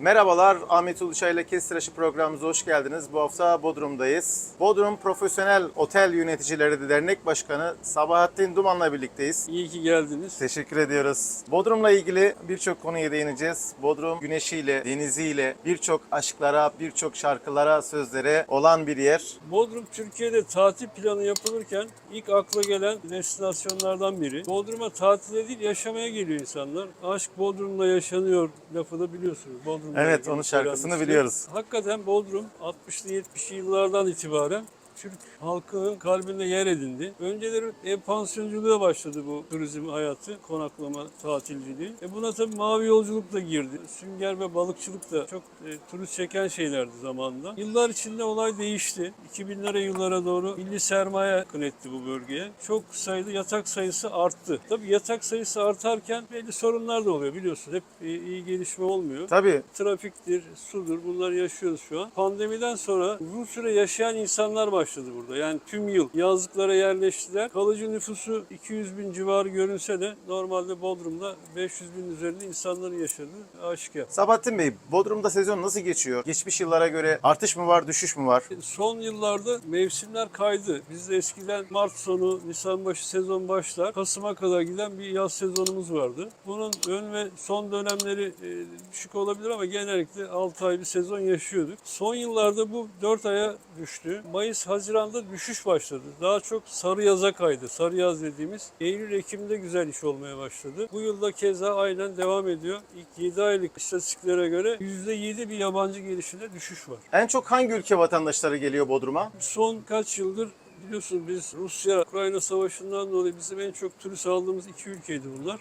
Merhabalar, Ahmet Uluşay ile Kestiraşı programımıza hoş geldiniz. Bu hafta Bodrum'dayız. Bodrum Profesyonel Otel Yöneticileri Dernek Başkanı Sabahattin Duman'la birlikteyiz. İyi ki geldiniz. Teşekkür ediyoruz. Bodrum'la ilgili birçok konuya değineceğiz. Bodrum güneşiyle, deniziyle, birçok aşklara, birçok şarkılara, sözlere olan bir yer. Bodrum Türkiye'de tatil planı yapılırken ilk akla gelen destinasyonlardan biri. Bodrum'a tatile değil yaşamaya geliyor insanlar. Aşk Bodrum'da yaşanıyor lafı da biliyorsunuz. Bodrum'da Evet, onun şarkısını biliyoruz. Hakikaten Bodrum 60'lı 70'li yıllardan itibaren Türk halkının kalbinde yer edindi. Önceleri ev pansiyonculuğa başladı bu turizm hayatı, konaklama, tatilciliği. E buna tabii mavi yolculuk da girdi. Sünger ve balıkçılık da çok e, turist çeken şeylerdi zamanında. Yıllar içinde olay değişti. 2000'lere yıllara doğru milli sermaye akın etti bu bölgeye. Çok sayıda yatak sayısı arttı. Tabii yatak sayısı artarken belli sorunlar da oluyor biliyorsun. Hep e, iyi gelişme olmuyor Tabii trafiktir, sudur bunları yaşıyoruz şu an. Pandemiden sonra uzun süre yaşayan insanlar başladı burada. Yani tüm yıl yazlıklara yerleştiler. Kalıcı nüfusu 200 bin civarı görünse de normalde Bodrum'da 500 bin üzerinde insanların yaşadığı aşikar. Sabahattin Bey, Bodrum'da sezon nasıl geçiyor? Geçmiş yıllara göre artış mı var, düşüş mü var? Son yıllarda mevsimler kaydı. Bizde eskiden Mart sonu, Nisan başı sezon başlar. Kasım'a kadar giden bir yaz sezonumuz vardı. Bunun ön ve son dönemleri e, düşük olabilir ama genellikle 6 ay bir sezon yaşıyorduk. Son yıllarda bu 4 aya düştü. Mayıs, Haziran'da düşüş başladı. Daha çok sarı yaza kaydı. Sarı yaz dediğimiz Eylül, Ekim'de güzel iş olmaya başladı. Bu yılda keza aynen devam ediyor. İlk 7 aylık istatistiklere göre %7 bir yabancı gelişinde düşüş var. En çok hangi ülke vatandaşları geliyor Bodrum'a? Son kaç yıldır biliyorsun biz Rusya-Ukrayna savaşından dolayı bizim en çok turist aldığımız iki ülkeydi bunlar.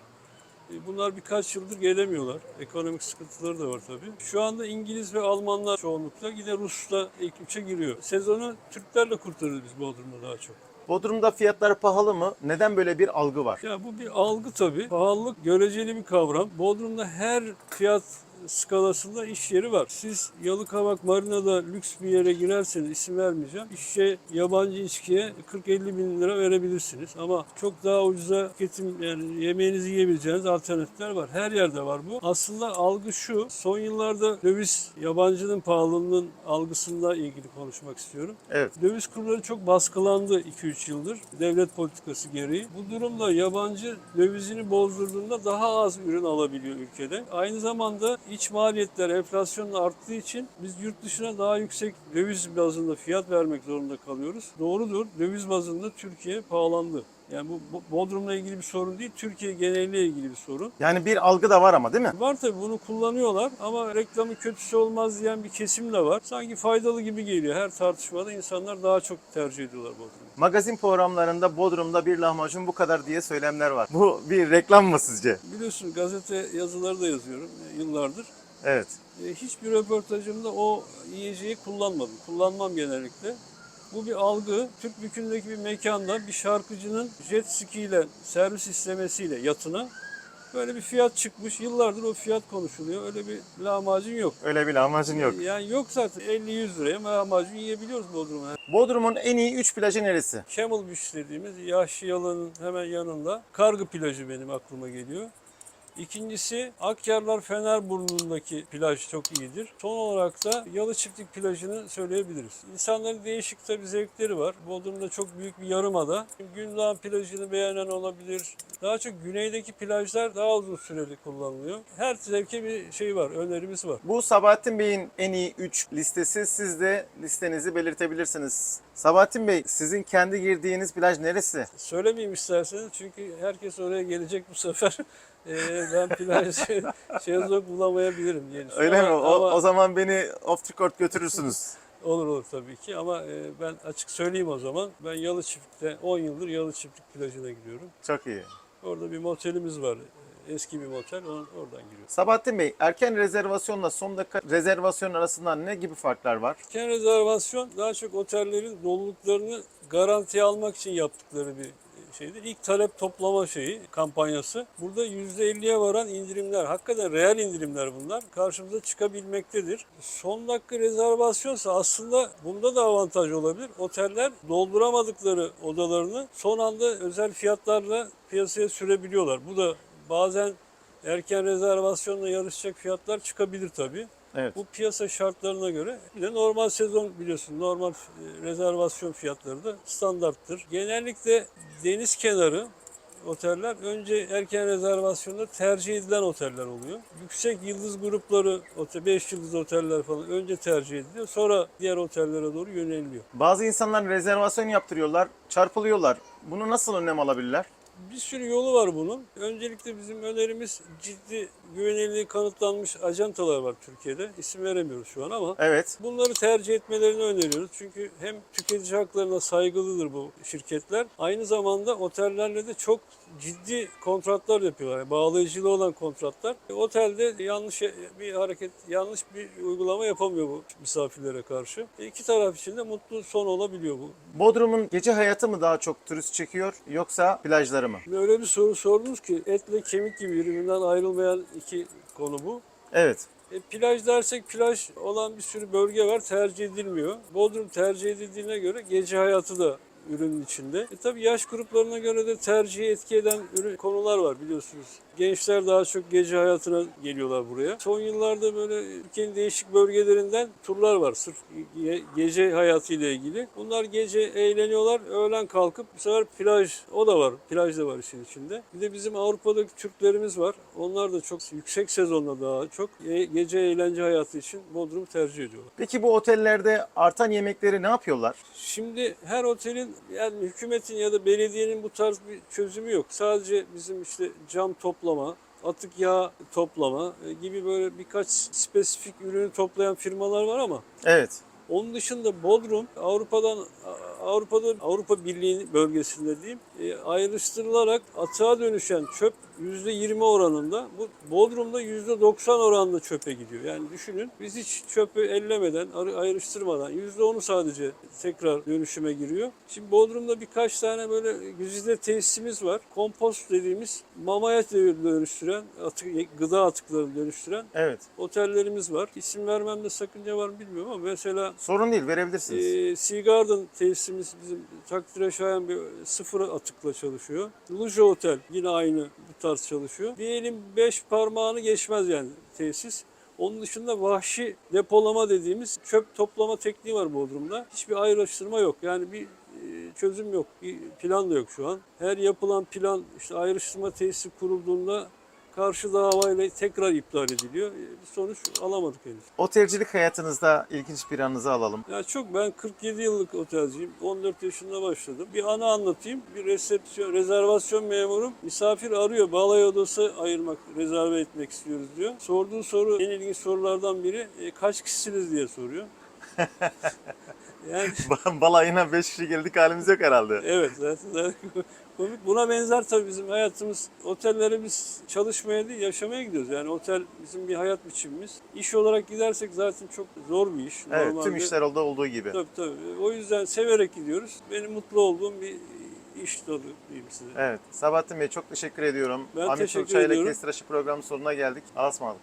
E, Bunlar birkaç yıldır gelemiyorlar. Ekonomik sıkıntıları da var tabii. Şu anda İngiliz ve Almanlar çoğunlukla yine Rus'la ilk üçe giriyor. Sezonu Türklerle kurtarırız biz Bodrum'da daha çok. Bodrum'da fiyatlar pahalı mı? Neden böyle bir algı var? Ya bu bir algı tabii. Pahalılık göreceli bir kavram. Bodrum'da her fiyat skalasında iş yeri var. Siz Yalıkavak Marina'da lüks bir yere girerseniz isim vermeyeceğim. İşçe yabancı içkiye 40-50 bin lira verebilirsiniz. Ama çok daha ucuza tüketim yani yemeğinizi yiyebileceğiniz alternatifler var. Her yerde var bu. Aslında algı şu. Son yıllarda döviz yabancının pahalılığının algısında ilgili konuşmak istiyorum. Evet. Döviz kurları çok baskılandı 2-3 yıldır devlet politikası gereği. Bu durumda yabancı dövizini bozdurduğunda daha az ürün alabiliyor ülkede. Aynı zamanda iç maliyetler enflasyonla arttığı için biz yurt dışına daha yüksek döviz bazında fiyat vermek zorunda kalıyoruz. Doğrudur. Döviz bazında Türkiye pahalandı. Yani bu Bodrum'la ilgili bir sorun değil, Türkiye geneliyle ilgili bir sorun. Yani bir algı da var ama değil mi? Var tabii bunu kullanıyorlar ama reklamı kötüsü olmaz diyen bir kesim de var. Sanki faydalı gibi geliyor. Her tartışmada insanlar daha çok tercih ediyorlar Bodrum'u. Magazin programlarında Bodrum'da bir lahmacun bu kadar diye söylemler var. Bu bir reklam mı sizce? Biliyorsun gazete yazıları da yazıyorum e, yıllardır. Evet. E, Hiçbir röportajımda o yiyeceği kullanmadım. Kullanmam genellikle. Bu bir algı. Türk Bükü'ndeki bir mekanda bir şarkıcının jet ski ile servis istemesiyle yatına böyle bir fiyat çıkmış. Yıllardır o fiyat konuşuluyor. Öyle bir lahmacun yok. Öyle bir lahmacun yok. Yani yok zaten 50-100 liraya lahmacun yiyebiliyoruz Bodrum'da. Bodrum'un en iyi 3 plajı neresi? Camel Beach dediğimiz Yahşiyalı'nın hemen yanında Kargı plajı benim aklıma geliyor. İkincisi Akyarlar Fenerburnu'ndaki plaj çok iyidir. Son olarak da Yalı Çiftlik plajını söyleyebiliriz. İnsanların değişik tabii zevkleri var. Bodrum'da çok büyük bir yarımada. Gündoğan plajını beğenen olabilir. Daha çok güneydeki plajlar daha uzun süreli kullanılıyor. Her zevke bir şey var, önerimiz var. Bu Sabahattin Bey'in en iyi 3 listesi. Siz de listenizi belirtebilirsiniz. Sabahattin Bey, sizin kendi girdiğiniz plaj neresi? Söylemeyeyim isterseniz çünkü herkes oraya gelecek bu sefer. Ee, ben plaj şezlong bulamayabilirim diye düşünüyorum. Öyle mi? Ama- O, ama- o zaman beni off the court götürürsünüz. Olur olur tabii ki ama e, ben açık söyleyeyim o zaman. Ben Yalı Çiftlik'te 10 yıldır Yalı Çiftlik plajına gidiyorum. Çok iyi. Orada bir motelimiz var. e, Eski bir motel. Oradan, giriyoruz. Sabahattin Bey, erken rezervasyonla son dakika rezervasyon arasında ne gibi farklar var? Erken rezervasyon daha çok otellerin doluluklarını garantiye almak için yaptıkları bir şeydir. İlk talep toplama şeyi, kampanyası. Burada %50'ye varan indirimler, hakikaten reel indirimler bunlar. Karşımıza çıkabilmektedir. Son dakika rezervasyonsa aslında bunda da avantaj olabilir. Oteller dolduramadıkları odalarını son anda özel fiyatlarla piyasaya sürebiliyorlar. Bu da bazen erken rezervasyonla yarışacak fiyatlar çıkabilir tabii. Evet. Bu piyasa şartlarına göre bir de normal sezon biliyorsun normal e, rezervasyon fiyatları da standarttır. Genellikle deniz kenarı oteller önce erken rezervasyonda tercih edilen oteller oluyor. Yüksek yıldız grupları, 5 yıldız oteller falan önce tercih ediliyor. Sonra diğer otellere doğru yöneliliyor. Bazı insanlar rezervasyon yaptırıyorlar, çarpılıyorlar. Bunu nasıl önlem alabilirler? Bir sürü yolu var bunun. Öncelikle bizim önerimiz ciddi güvenilirliği kanıtlanmış ajantalar var Türkiye'de. İsim veremiyoruz şu an ama Evet. Bunları tercih etmelerini öneriyoruz. Çünkü hem tüketici haklarına saygılıdır bu şirketler. Aynı zamanda otellerle de çok ciddi kontratlar yapıyorlar. Yani bağlayıcılığı olan kontratlar. E, Otelde yanlış bir hareket, yanlış bir uygulama yapamıyor bu misafirlere karşı. E, İki taraf için de mutlu son olabiliyor bu. Bodrum'un gece hayatı mı daha çok turist çekiyor yoksa plajları mı? Şimdi öyle bir soru sordunuz ki etle kemik gibi birbirinden ayrılmayan iki konu bu. Evet. E, plaj dersek plaj olan bir sürü bölge var tercih edilmiyor. Bodrum tercih edildiğine göre gece hayatı da ürünün içinde. E tabi yaş gruplarına göre de tercihi etki eden ürün konular var biliyorsunuz. Gençler daha çok gece hayatına geliyorlar buraya. Son yıllarda böyle ülkenin değişik bölgelerinden turlar var sırf ge- gece hayatıyla ilgili. Bunlar gece eğleniyorlar, öğlen kalkıp bu sefer plaj, o da var, plaj da var işin içinde. Bir de bizim Avrupa'daki Türklerimiz var. Onlar da çok yüksek sezonda daha çok e- gece eğlence hayatı için Bodrum tercih ediyorlar. Peki bu otellerde artan yemekleri ne yapıyorlar? Şimdi her otelin yani hükümetin ya da belediyenin bu tarz bir çözümü yok. Sadece bizim işte cam toplama, atık yağ toplama e, gibi böyle birkaç spesifik ürünü toplayan firmalar var ama Evet. onun dışında Bodrum Avrupa'dan Avrupa'da Avrupa Birliği bölgesinde diyeyim e, ayrıştırılarak atığa dönüşen çöp %20 oranında bu Bodrum'da %90 oranında çöpe gidiyor. Yani düşünün biz hiç çöpü ellemeden, ayrıştırmadan %10'u sadece tekrar dönüşüme giriyor. Şimdi Bodrum'da birkaç tane böyle güzide tesisimiz var. Kompost dediğimiz mamaya dönüştüren, atık, gıda atıklarını dönüştüren Evet. otellerimiz var. İsim vermemde sakınca var mı bilmiyorum ama mesela Sorun değil verebilirsiniz. e, Sea Garden tesisimiz bizim takdire şayan bir sıfır atıkla çalışıyor. Lujo Otel yine aynı bu tarz çalışıyor. Diyelim 5 parmağını geçmez yani tesis. Onun dışında vahşi depolama dediğimiz çöp toplama tekniği var Bodrum'da. Hiçbir ayrıştırma yok. Yani bir e, çözüm yok. Bir plan da yok şu an. Her yapılan plan işte ayrıştırma tesisi kurulduğunda karşı davayla tekrar iptal ediliyor. E, Bir sonuç alamadık henüz. Otelcilik hayatınızda ilginç bir anınızı alalım. Ya çok ben 47 yıllık otelciyim. 14 yaşında başladım. Bir anı anlatayım. Bir resepsiyon, rezervasyon memurum misafir arıyor. Balay odası ayırmak, rezerve etmek istiyoruz diyor. Sorduğu soru en ilginç sorulardan biri e, kaç kişisiniz diye soruyor. yani Balayına 5 kişi geldik halimiz yok herhalde. evet zaten, zaten komik. Buna benzer tabii bizim hayatımız. Otellere biz çalışmaya değil yaşamaya gidiyoruz. Yani otel bizim bir hayat biçimimiz. İş olarak gidersek zaten çok zor bir iş. Evet tüm Normalde- işler oldu olduğu gibi. Tabii tabii. O yüzden severek gidiyoruz. Benim mutlu olduğum bir iş dalı diyeyim size. Evet. Sabahattin Bey çok teşekkür ediyorum. Ben Ahmet teşekkür Çolçay ile ediyorum. Kestiraşı programı sonuna geldik. Asmalık.